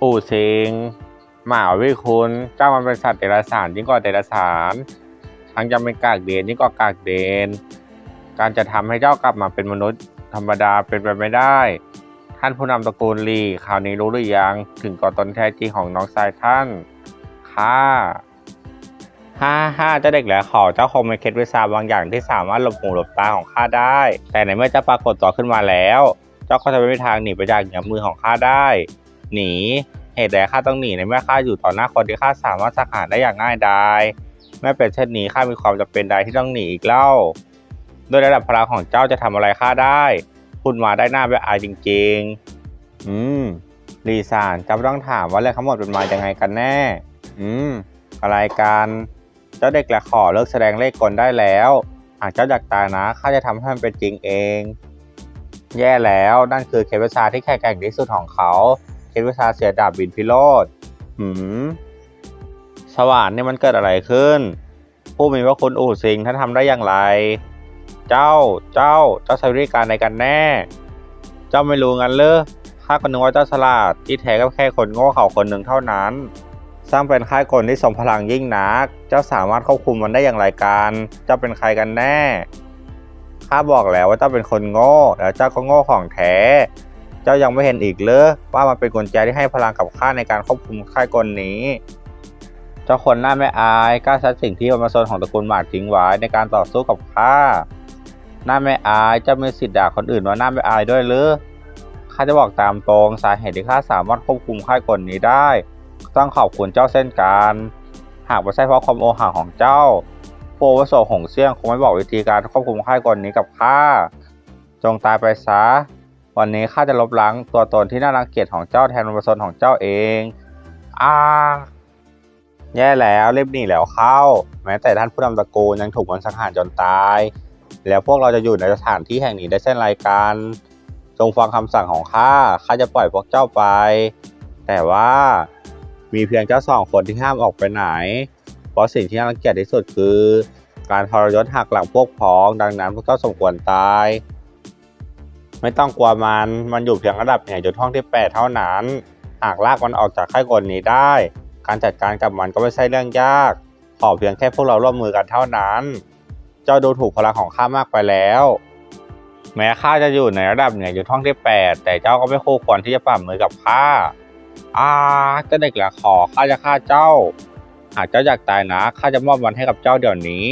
ปู่เซงหมาวิคุณเจ้ามันเป็นสัตว์เดรัจฉานยิ่งกว่าเดรัจฉานทั้งยังเป็นกากเดนยิ่งกว่ากากเดน การจะทำให้เจ้ากลับมาเป็นมนุษย์ธรรมดาเป็นไปไม่ได้ ท่านผู้นำตระกูลลีคราวนี้รู้หรือยังถึงตัวตนแท้จริงของน้องชายท่านข้าฮ่าฮ่าเจ้าเด็กแหลขอเจ้าคงมีเคล็ดวิชาบางอย่างที่สามารถหลบหูหลบตาของข้าได้ แต่ในเมื่อเจ้าปรากฏตัวขึ้นมาแล้ว เจ้าก็จะไม่มีทางหนีไปจากเหนือมือของข้าได้ หนี เหตุใดข้าต้องหนีในเมื่อข้าอยู่ต่อหน้าคนที่ข้าสามารถสังหารได้อย่างง่ายดายไม่เป็นเช่นนี้ข้ามีความจำเป็นใดที่ต้องหนีอีกเล่าด้วยระดับพลังของเจ้าจะทำอะไรข้าได้พูดมาได้หน้าไปอายจริงๆ อืมลีซานจำต้องถามว่าเรื่องทั้งหมดเป็นมายังไงกันแน่ อืม อะไรกัน เจ้าเด็กและขอเลิกแสดงเลขกลได้แล้ว หากเจ้าอยากตายนะข้าจะทำให้มันเป็นจริงเอง แย่แล้วนั่นคือเคล็ดวิชาที่แข็งแกร่งที่สุดของเขา เคล็ดวิชาเสือดาบบินพิโรธหืมสว่านนี่มันเกิดอะไรขึ้น ผู้มีพระคุณอู่สิงท่านทำได้อย่างไร เจ้า เจ้า เจ้าใช้วิธีการใดกันแน่ เจ้าไม่รู้งั้นเลยข้าก็นึกว่าเจ้าฉลาด ที่แท้ก็แค่คนโง่เขาคนหนึ่งเท่านั้น สร้างเป็นค่ายคนที่ทรงพลังยิ่งนัก เจ้าสามารถควบคุมมันได้อย่างไรกัน เจ้าเป็นใครกันแน่ ข้าบอกแล้วว่าเจ้าเป็นคนโง่ แล้วเจ้าก็โง่ของแท้ จ้ายังไม่เห็นอีกเลยว่ามันเป็นกุญแจที่ให้พลังกับข้าในการควบคุมค่ายกลนี้ เจ้าคนหน้าไม่อายกล้าใช้สิ่งที่บรรพชนของตระกูลหมากทิ้งไว้ในการต่อสู้กับข้าหน้าไม่อายเจ้ามีสิทธิ์ด่าคนอื่นว่าหน้าไม่อายด้วยหรือข้าจะบอกตามตรงสาเหตุที่ข้าสามารถควบคุมค่ายกลนี้ได้ ต้องขอบคุณเจ้าเส้นกันหากไม่ใช่เพราะความโอหังของเจ้าโปวโสหงเซี่ยงคงไม่บอกวิธีการควบคุมค่ายกลนี้กับข้าจงตายไปซะ วันนี้ข้าจะลบล้างตัวตนที่น่ารังเกียจของเจ้าแทนบรรพชนของเจ้าเองอ้าแย่แล้วเรีบหนีแล้วเข้า แม้แต่ท่านผู้นำตระกูลยังถูกมันสังหารจนตาย แล้วพวกเราจะอยู่ในสถานที่แห่งนี้ได้เช่นไรกันจงฟังคำสั่งของข้าข้าจะปล่อยพวกเจ้าไป แต่ว่ามีเพียงเจ้าสองคนที่ห้ามออกไปไหน เพราะสิ่งที่น่ารังเกียจที่สุดคือ การทรยศหักหลังพวกพ้อง ดังนั้นพวกเจ้าสมควรตาย ไม่ต้องกลัวมันมันอยู่เพียงระดับเหนือจุดห้องที่ 8 เท่านั้น หากลากมันออกจากค่ายกลนี้ได้ การจัดการกับมันก็ไม่ใช่เรื่องยาก ขอเพียงแค่พวกเราร่วมมือกันเท่านั้น เจ้าดูถูกพลังของข้ามากไปแล้ว แม้ข้าจะอยู่ในระดับเหนืออยู่ท่องที่ 8 แต่เจ้าก็ไม่คู่ควรที่จะปรับมือกับข้าอาเจ้าเด็กเหละขอข้าจะฆ่าเจ้า หากเจ้าอยากตายนะข้าจะมอบมันให้กับเจ้าเดี๋ยวนี้